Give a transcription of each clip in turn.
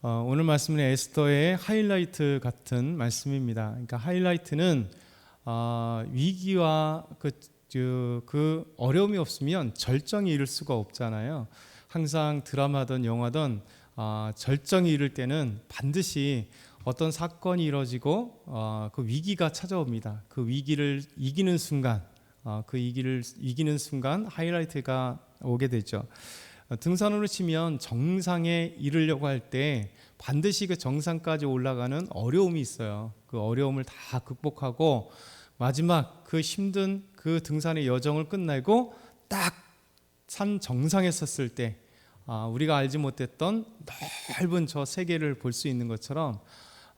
어, 오늘 말씀은 에스더의 하이라이트 같은 말씀입니다. 그러니까 하이라이트는 어, 위기와 그, 그, 그 어려움이 없으면 절정이 이를 수가 없잖아요. 항상 드라마든 영화든 어, 절정이 이를 때는 반드시 어떤 사건이 이루어지고 어, 그 위기가 찾아옵니다. 그 위기를 이기는 순간, 어, 그 위기를 이기는 순간 하이라이트가 오게 되죠. 어, 등산으로 치면 정상에 이르려고 할 때 반드시 그 정상까지 올라가는 어려움이 있어요. 그 어려움을 다 극복하고 마지막 그 힘든 그 등산의 여정을 끝내고 딱 산 정상에 섰을 때 아, 우리가 알지 못했던 넓은 저 세계를 볼 수 있는 것처럼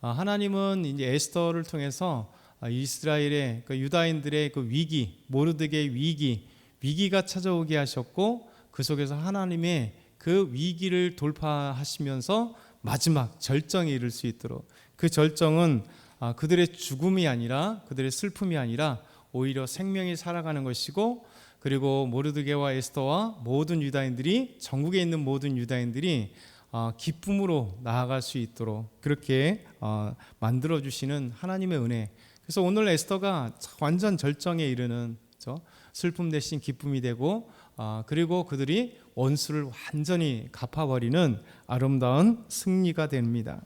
아, 하나님은 이제 에스더를 통해서 아, 이스라엘의 그 유다인들의 그 위기, 모르드게의 위기, 위기가 찾아오게 하셨고 그 속에서 하나님의 그 위기를 돌파하시면서 마지막 절정에 이를 수 있도록 그 절정은 아, 그들의 죽음이 아니라 그들의 슬픔이 아니라 오히려 생명이 살아가는 것이고 그리고 모르드게와 에스더와 모든 유다인들이 전국에 있는 모든 유다인들이 아, 기쁨으로 나아갈 수 있도록 그렇게 아, 만들어 주시는 하나님의 은혜. 그래서 오늘 에스더가 완전 절정에 이르는 그렇죠? 슬픔 대신 기쁨이 되고 아, 그리고 그들이 원수를 완전히 갚아버리는 아름다운 승리가 됩니다.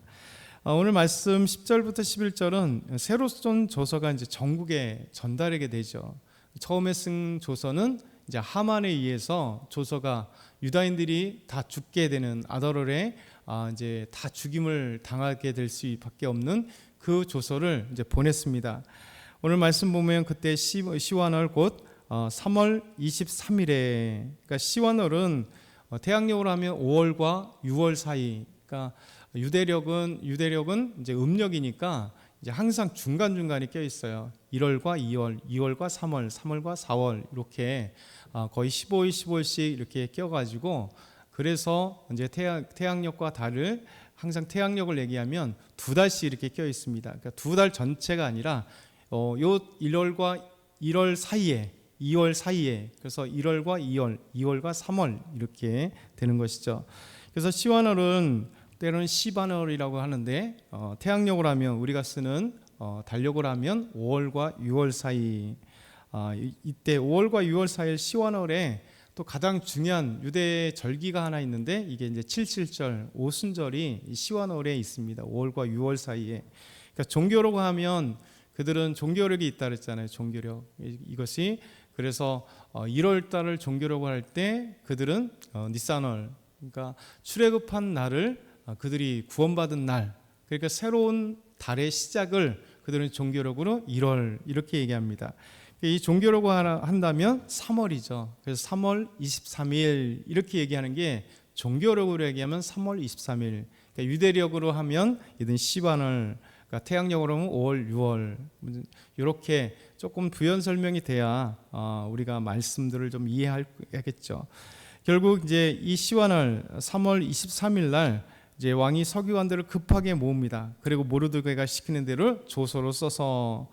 아, 오늘 말씀 10절부터 11절은 새로 쏜 조서가 이제 전국에 전달하게 되죠. 처음에 쓴 조서는 이제 하만에 의해서 조서가 유다인들이 다 죽게 되는 아더롤에 아, 이제 다 죽임을 당하게 될 수밖에 없는 그 조서를 이제 보냈습니다. 오늘 말씀 보면 그때 시, 시완월 곧 어, 3월 23일에 그러니까 시완월은 어, 태양력으로 하면 5월과 6월 사이. 그러니까 유대력은 유대력은 이제 음력이니까 이제 항상 중간 중간에 껴 있어요. 1월과 2월, 2월과 3월, 3월과 4월 이렇게 아, 거의 15일, 15일씩 이렇게 껴 가지고 그래서 이제 태양 태양력과 달을 항상 태양력을 얘기하면 두 달씩 이렇게 껴 있습니다. 그러니까 두 달 전체가 아니라 어, 요 1월과 1월 사이에 2월 사이에 그래서 1월과 2월, 2월과 3월 이렇게 되는 것이죠. 그래서 시완월은 때로는 시반월이라고 하는데 어, 태양력을 하면 우리가 쓰는 어, 달력을 하면 5월과 6월 사이 아, 이, 이때 5월과 6월 사이 시완월에 또 가장 중요한 유대 절기가 하나 있는데 이게 이제 77절 오순절이 이 시완월에 있습니다. 5월과 6월 사이에 그러니까 종교라고 하면 그들은 종교력이 있다 그랬잖아요. 종교력 이것이 그래서 1월 달을 종교라고 할 때 그들은 어, 니산월 그러니까 출애굽한 날을 어, 그들이 구원받은 날 그러니까 새로운 달의 시작을 그들은 종교력으로 1월 이렇게 얘기합니다. 이 종교라고 한다면 3월이죠. 그래서 3월 23일 이렇게 얘기하는 게 종교력으로 얘기하면 3월 23일. 그러니까 유대력으로 하면 이든 시반월 그러니까 태양력으로 하면 5월, 6월 이렇게 조금 부연 설명이 돼야 어, 우리가 말씀들을 좀 이해하겠죠. 결국 이제 이 시완을 3월 23일 날 이제 왕이 서기관들을 급하게 모읍니다. 그리고 모르드게가 시키는 대로 조서로 써서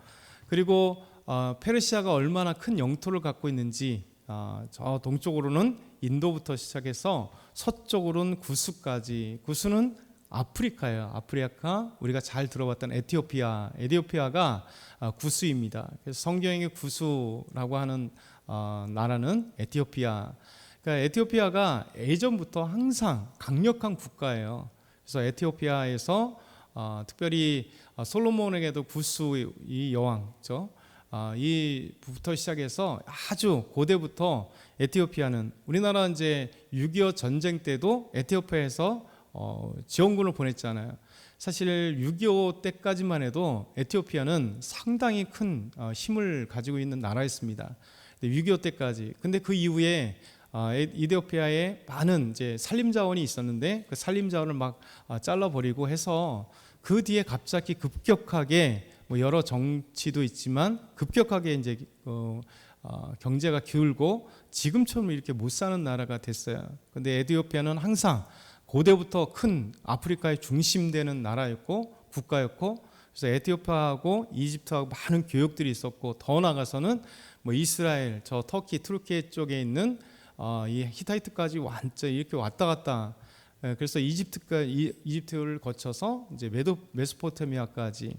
그리고 어, 페르시아가 얼마나 큰 영토를 갖고 있는지 어, 저 동쪽으로는 인도부터 시작해서 서쪽으로는 구수까지 구수는 아프리카예요. 아프리카 우리가 잘 들어봤던 에티오피아. 에티오피아가 아, 구수입니다. 그래서 성경의 구수라고 하는 어, 나라는 에티오피아. 그러니까 에티오피아가 예전부터 항상 강력한 국가예요. 그래서 에티오피아에서 어, 특별히 어, 솔로몬에게도 구수 이 여왕죠. 어, 이부터 시작해서 아주 고대부터 에티오피아는 우리나라 이제 6.25 전쟁 때도 에티오피아에서 어, 지원군을 보냈잖아요. 사실 6.25 때까지만 해도 에티오피아는 상당히 큰 어, 힘을 가지고 있는 나라였습니다. 6.25 때까지. 근데 그 이후에 어, 이데오피아에 많은 이제 산림 자원이 있었는데 그 산림 자원을 막 어, 잘라버리고 해서 그 뒤에 갑자기 급격하게 뭐 여러 정치도 있지만 급격하게 이제 어, 어, 경제가 기울고 지금처럼 이렇게 못 사는 나라가 됐어요. 근데 에티오피아는 항상 고대부터 큰 아프리카의 중심되는 나라였고 국가였고 그래서 에티오피아하고 이집트하고 많은 교역들이 있었고 더 나가서는 뭐 이스라엘 저 터키 트루키에 쪽에 있는 어, 이 히타이트까지 완전 이렇게 왔다 갔다. 예, 그래서 이집트가 이, 이집트를 거쳐서 이제 메도 메소포타미아까지.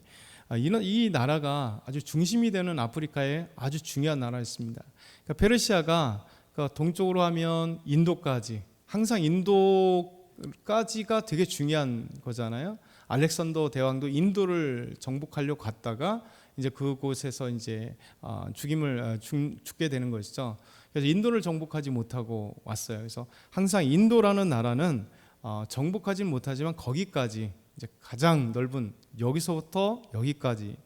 아, 이런 이 나라가 아주 중심이 되는 아프리카의 아주 중요한 나라였습니다. 그러니까 페르시아가 그러니까 동쪽으로 하면 인도까지. 항상 인도 까지가 되게 중요한 거잖아요. 알렉산더 대왕도 인도를 정복하려고 갔다가 이제 그곳에서 이제 아, 죽임을 아, 죽, 죽게 되는 것이죠. 그래서 인도를 정복하지 못하고 왔어요. 그래서 항상 인도라는 나라는 어, 정복하지는 못하지만 거기까지 이제 가장 넓은 여기서부터 여기까지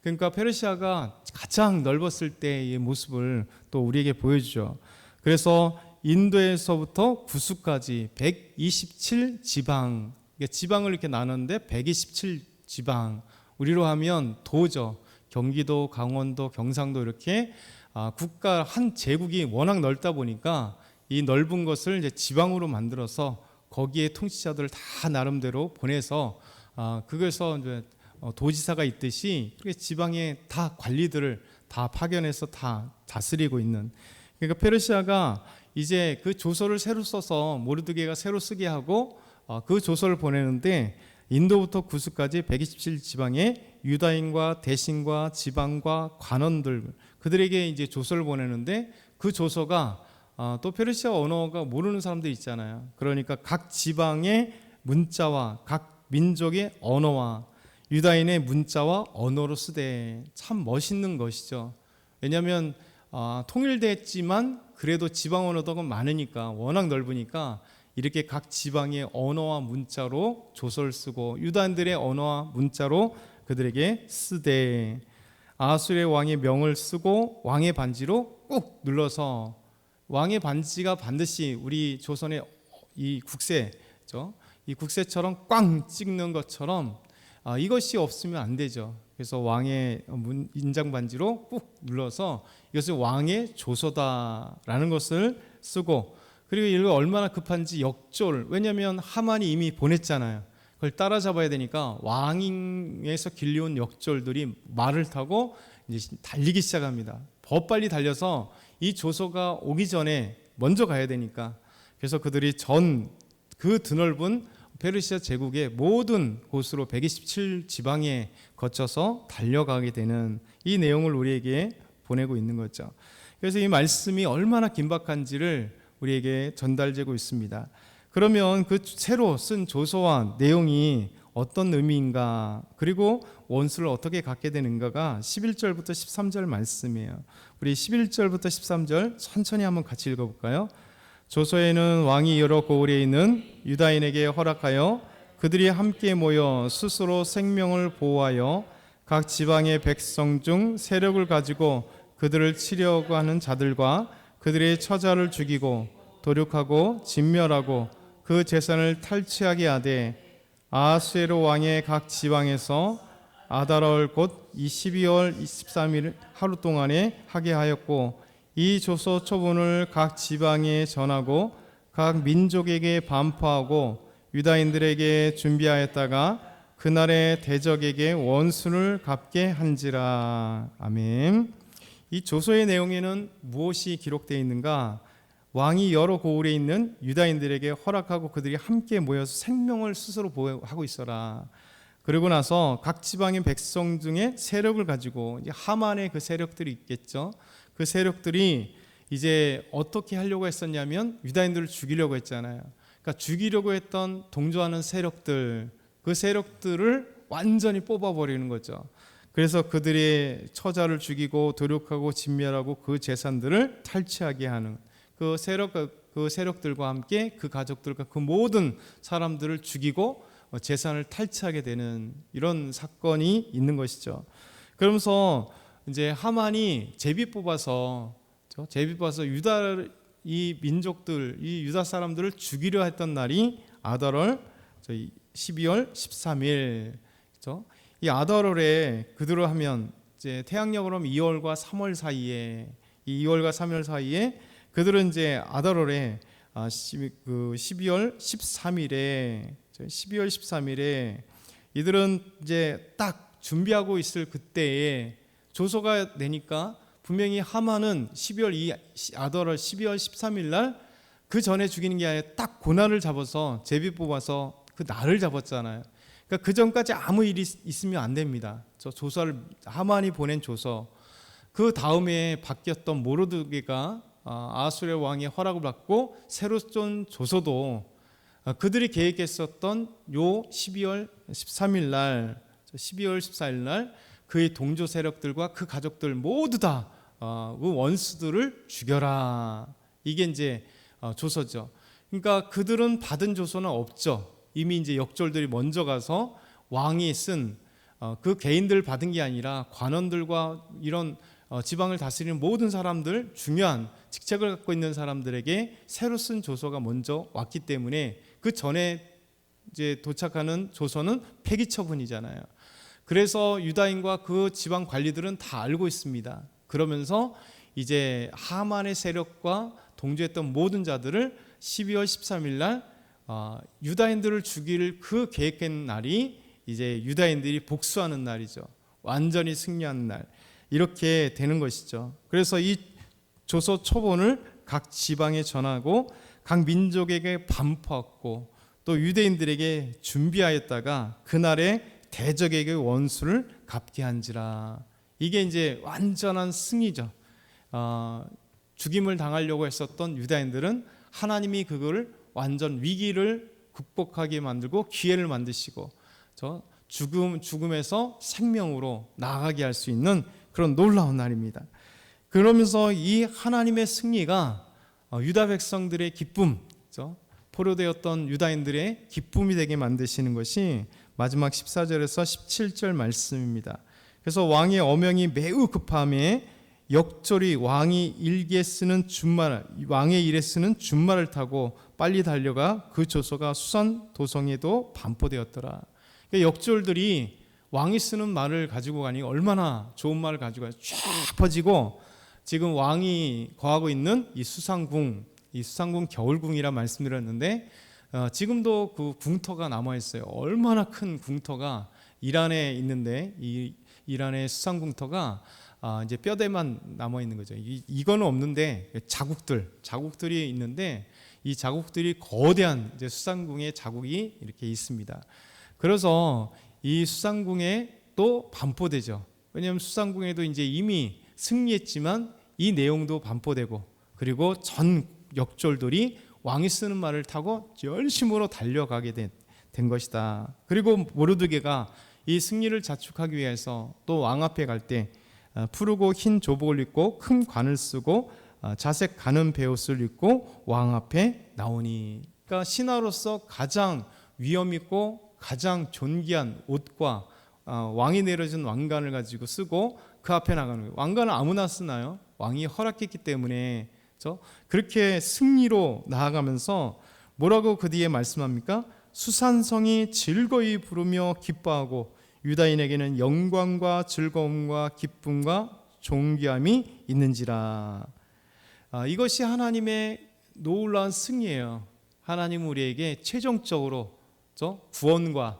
그러니까 페르시아가 가장 넓었을 때의 모습을 또 우리에게 보여주죠. 그래서 인도에서부터 구수까지 127 지방 지방을 이렇게 나눴는데 127 지방 우리로 하면 도죠. 경기도, 강원도, 경상도 이렇게 아, 국가 한 제국이 워낙 넓다 보니까 이 넓은 것을 이제 지방으로 만들어서 거기에 통치자들을 다 나름대로 보내서 아, 그것서 이제 어, 도지사가 있듯이 지방에 다 관리들을 다 파견해서 다 다스리고 있는 그러니까 페르시아가 이제 그 조서를 새로 써서 모르드게가 새로 쓰게 하고 어, 그 조서를 보내는데 인도부터 구스까지 127 지방에 유다인과 대신과 지방과 관원들 그들에게 이제 조서를 보내는데 그 조서가 아, 또 페르시아 언어가 모르는 사람들 있잖아요. 그러니까 각 지방의 문자와 각 민족의 언어와 유다인의 문자와 언어로 쓰되 참 멋있는 것이죠. 왜냐하면 아, 통일됐지만 그래도 지방 언어가 많으니까 워낙 넓으니까 이렇게 각 지방의 언어와 문자로 조서를 쓰고 유다인들의 언어와 문자로 그들에게 쓰되 아수르의 왕의 명을 쓰고 왕의 반지로 꾹 눌러서 왕의 반지가 반드시 우리 조선의 이 국세죠. 이 국세처럼 꽝 찍는 것처럼 아, 이것이 없으면 안 되죠. 그래서 왕의 문- 인장 반지로 꾹 눌러서 이것을 왕의 조서다라는 것을 쓰고 그리고 이거 얼마나 급한지 역졸 왜냐하면 하만이 이미 보냈잖아요. 그걸 따라잡아야 되니까 왕에서 길려온 역졸들이 말을 타고 이제 달리기 시작합니다. 더 빨리 달려서 이 조서가 오기 전에 먼저 가야 되니까 그래서 그들이 전 그 드넓은 페르시아 제국의 모든 곳으로 127 지방에 거쳐서 달려가게 되는 이 내용을 우리에게 보내고 있는 거죠. 그래서 이 말씀이 얼마나 긴박한지를 우리에게 전달되고 있습니다. 그러면 그 새로 쓴 조서와 내용이 어떤 의미인가 그리고 원수를 어떻게 갖게 되는가가 11절부터 13절 말씀이에요. 우리 11절부터 13절 천천히 한번 같이 읽어볼까요? 조서에는 왕이 여러 고을에 있는 유다인에게 허락하여 그들이 함께 모여 스스로 생명을 보호하여 각 지방의 백성 중 세력을 가지고 그들을 치려고 하는 자들과 그들의 처자를 죽이고 도륙하고 진멸하고 그 재산을 탈취하게 하되 아수에로 왕의 각 지방에서 아다라월 곧 22월 23일 하루 동안에 하게 하였고 이 조서 초본을 각 지방에 전하고 각 민족에게 반포하고 유다인들에게 준비하였다가 그날의 대적에게 원수를 갚게 한지라 아멘. 이 조서의 내용에는 무엇이 기록되어 있는가? 왕이 여러 고을에 있는 유다인들에게 허락하고 그들이 함께 모여서 생명을 스스로 보호하고 있어라. 그리고 나서 각 지방의 백성 중에 세력을 가지고 하만의 그 세력들이 있겠죠. 그 세력들이 이제 어떻게 하려고 했었냐면 유다인들을 죽이려고 했잖아요. 그러니까 죽이려고 했던 동조하는 세력들 그 세력들을 완전히 뽑아버리는 거죠. 그래서 그들의 처자를 죽이고 도륙하고 진멸하고 그 재산들을 탈취하게 하는 그 세력 그 세력들과 함께 그 가족들과 그 모든 사람들을 죽이고 어, 재산을 탈취하게 되는 이런 사건이 있는 것이죠. 그러면서 이제 하만이 제비 뽑아서 저 제비 뽑아서 유다 이 민족들 이 유다 사람들을 죽이려 했던 날이 아달월 저희 12월 13일 그죠? 이 아달월에 그대로 하면 이제 태양력으로 하면 2월과 3월 사이에 이 2월과 3월 사이에 그들은 이제 아달월에 아, 12, 그 12월 13일에 12월 13일에 이들은 이제 딱 준비하고 있을 그때에 조서가 되니까 분명히 하만은 12월 이 아달월 12월 13일 날 그 전에 죽이는 게 아니라 딱 고날을 잡아서 제비 뽑아서 그 날을 잡았잖아요. 그러니까 그 전까지 아무 일이 있- 있으면 안 됩니다. 저 조서를 하만이 보낸 조서. 그 다음에 바뀌었던 모르드게가 아, 아수르 왕의 허락을 받고 새로 쏜 조서도 아, 그들이 계획했었던 요 12월 13일 날, 12월 14일 날 그의 동조 세력들과 그 가족들 모두 다 어, 그 원수들을 죽여라. 이게 이제 어, 조서죠. 그러니까 그들은 받은 조서는 없죠. 이미 이제 역졸들이 먼저 가서 왕이 쓴 어, 그 개인들 받은 게 아니라 관원들과 이런 어, 지방을 다스리는 모든 사람들 중요한 직책을 갖고 있는 사람들에게 새로 쓴 조서가 먼저 왔기 때문에 그 전에 이제 도착하는 조서는 폐기 처분이잖아요. 그래서 유다인과 그 지방 관리들은 다 알고 있습니다. 그러면서 이제 하만의 세력과 동조했던 모든 자들을 12월 13일 날 어, 유다인들을 죽일 그 계획한 날이 이제 유다인들이 복수하는 날이죠. 완전히 승리하는 날. 이렇게 되는 것이죠. 그래서 이 조서 초본을 각 지방에 전하고 각 민족에게 반포하고 또 유대인들에게 준비하였다가 그날에 대적에게 원수를 갚게 한지라. 이게 이제 완전한 승리죠. 어, 죽임을 당하려고 했었던 유다인들은 하나님이 그걸 완전 위기를 극복하게 만들고 기회를 만드시고 저 죽음 죽음에서 생명으로 나아가게 할 수 있는 그런 놀라운 날입니다. 그러면서 이 하나님의 승리가 어, 유다 백성들의 기쁨, 저 포로되었던 유다인들의 기쁨이 되게 만드시는 것이 마지막 14절에서 17절 말씀입니다. 그래서 왕의 어명이 매우 급함에 역졸이 왕이 일기에 쓰는 준말 왕의 일에 쓰는 준말을 타고 빨리 달려가 그 조서가 수산 도성에도 반포되었더라. 그러니까 역졸들이 왕이 쓰는 말을 가지고 가니 얼마나 좋은 말을 가지고. 쫙 퍼지고 지금 왕이 거하고 있는 이 수상궁, 이 수상궁 겨울궁이라 말씀드렸는데 어, 지금도 그 궁터가 남아 있어요. 얼마나 큰 궁터가 이란에 있는데 이 이란의 수상 궁터가 아, 이제 뼈대만 남아 있는 거죠. 이, 이거는 없는데 자국들, 자국들이 있는데 이 자국들이 거대한 이제 수상궁의 자국이 이렇게 있습니다. 그래서 이 수상궁에 또 반포되죠. 왜냐하면 수상궁에도 이제 이미 승리했지만 이 내용도 반포되고 그리고 전 역졸들이 왕이 쓰는 말을 타고 열심으로 달려가게 된, 된 것이다. 그리고 모르드게가 이 승리를 자축하기 위해서 또 왕 앞에 갈때 어, 푸르고 흰 조복을 입고 큰 관을 쓰고 어, 자색 가는 베옷을 입고 왕 앞에 나오니 그러니까 신하로서 가장 위험 있고 가장 존귀한 옷과 어, 왕이 내려준 왕관을 가지고 쓰고 그 앞에 나가는 거예요. 왕관을 아무나 쓰나요? 왕이 허락했기 때문에 저 그렇게 승리로 나아가면서 뭐라고 그 뒤에 말씀합니까? 수산성이 즐거이 부르며 기뻐하고 유다인에게는 영광과 즐거움과 기쁨과 존귀함이 있는지라. 아, 이것이 하나님의 놀라운 승리예요. 하나님 우리에게 최종적으로 저 구원과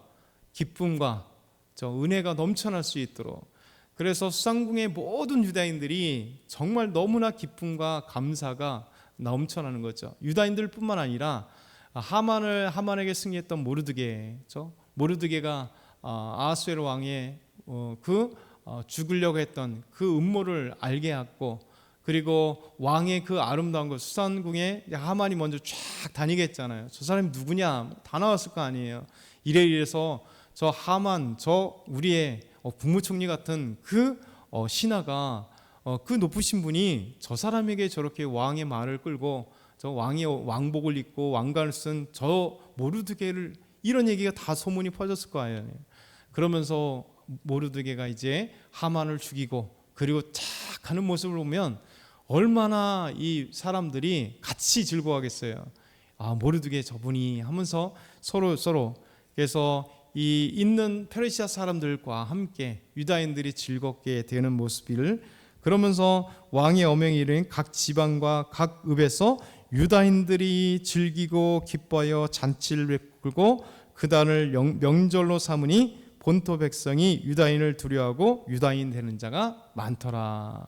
기쁨과 저 은혜가 넘쳐날 수 있도록 그래서 수상궁의 모든 유다인들이 정말 너무나 기쁨과 감사가 넘쳐나는 거죠. 유다인들뿐만 아니라 하만을 하만에게 승리했던 모르드게, 저 모르드게가 아, 아하수에로 왕의 어, 그 어, 죽으려고 했던 그 음모를 알게 했고 그리고 왕의 그 아름다운 것 수산궁에 하만이 먼저 쫙 다니게 했잖아요. 저 사람이 누구냐 다 나왔을 거 아니에요. 이래 이래서 저 하만 저 우리의 어, 국무총리 같은 그 어, 신하가 어, 그 높으신 분이 저 사람에게 저렇게 왕의 말을 끌고 저 왕의 왕복을 입고 왕관을 쓴 저 모르드게를 이런 얘기가 다 소문이 퍼졌을 거 아니에요. 그러면서 모르드게가 이제 하만을 죽이고 그리고 쫙 가는 모습을 보면 얼마나 이 사람들이 같이 즐거워하겠어요. 아 모르드게 저분이 하면서 서로 서로 그래서 이 있는 페르시아 사람들과 함께 유다인들이 즐겁게 되는 모습을 그러면서 왕의 어명이 이른 각 지방과 각 읍에서 유다인들이 즐기고 기뻐하여 잔치를 베풀고 그단을 영- 명절로 삼으니 본토 백성이 유다인을 두려워하고 유다인 되는 자가 많더라.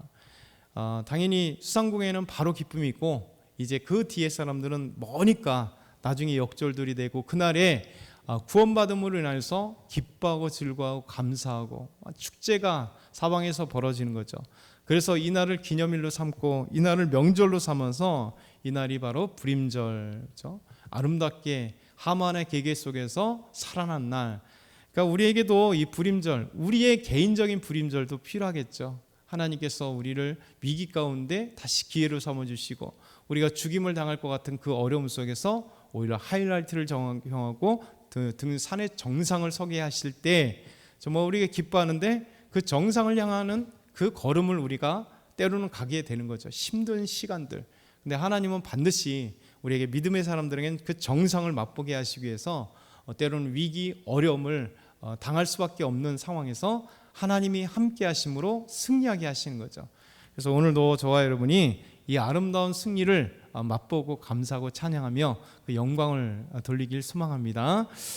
어, 당연히 수상궁에는 바로 기쁨이 있고 이제 그 뒤에 사람들은 머니까 나중에 역졸들이 되고 그날에 아, 구원받음으로 인해서 기뻐하고 즐거워하고 감사하고 아, 축제가 사방에서 벌어지는 거죠. 그래서 이 날을 기념일로 삼고 이 날을 명절로 삼아서 이 날이 바로 불임절죠. 아름답게 하만의 계계 속에서 살아난 날. 그러니까 우리에게도 이 불임절, 우리의 개인적인 불임절도 필요하겠죠. 하나님께서 우리를 위기 가운데 다시 기회로 삼아 주시고 우리가 죽임을 당할 것 같은 그 어려움 속에서 오히려 하이라이트를 정하고 등, 등 산의 정상을 서게 하실 때 정말 우리가 기뻐하는데 그 정상을 향하는 그 걸음을 우리가 때로는 가게 되는 거죠. 힘든 시간들. 근데 하나님은 반드시 우리에게 믿음의 사람들에게는 그 정상을 맛보게 하시기 위해서 어, 때로는 위기, 어려움을 어, 당할 수밖에 없는 상황에서 하나님이 함께 하심으로 승리하게 하시는 거죠. 그래서 오늘도 저와 여러분이 이 아름다운 승리를 어, 맛보고 감사하고 찬양하며 그 영광을 돌리길 소망합니다.